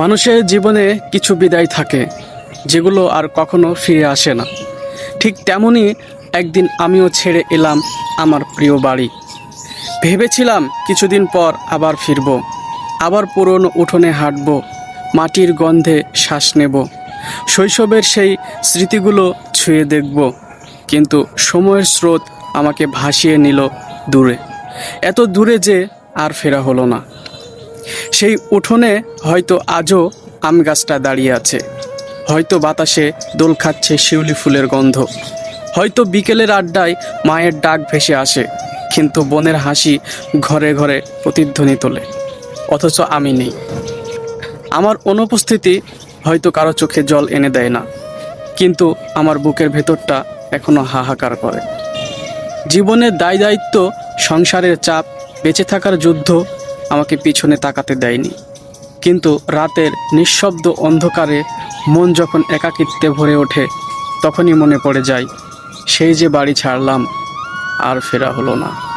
মানুষের জীবনে কিছু বিদায় থাকে, যেগুলো আর কখনো ফিরে আসে না। ঠিক তেমনই একদিন আমিও ছেড়ে এলাম আমার প্রিয় বাড়ি। ভেবেছিলাম কিছুদিন পর আবার ফিরব, আবার পুরনো উঠোনে হাঁটব, মাটির গন্ধে শ্বাস নেব, শৈশবের সেই স্মৃতিগুলো ছুঁয়ে দেখব, কিন্তু সময়ের স্রোত আমাকে ভাসিয়ে নিল দূরে। এত দূরে যে আর ফেরা হলো না। সেই উঠোনে হয়তো আজও আম গাছটা দাঁড়িয়ে আছে। হয়তো বাতাসে দোল খাচ্ছে শিউলি ফুলের গন্ধ। হয়তো বিকেলের আড্ডায় মায়ের ডাক ভেসে আসে, কিন্তু বনের হাসি ঘরে ঘরে প্রতিধ্বনি তোলে। অথচ আমি নেই। আমার অনুপস্থিতি হয়তো কারও চোখে জল এনে দেয় না, কিন্তু আমার বুকের ভেতরটা এখনও হাহাকার করে। জীবনের দায় দায়িত্ব, সংসারের চাপ, বেঁচে থাকার যুদ্ধ আমাকে পিছনে তাকাতে দেয়নি। কিন্তু রাতের নিঃশব্দ অন্ধকারে মন যখন একাকিত্বে ভরে ওঠে, তখনই মনে পড়ে যায়, সেই যে বাড়ি ছাড়লাম, আর ফেরা হলো না।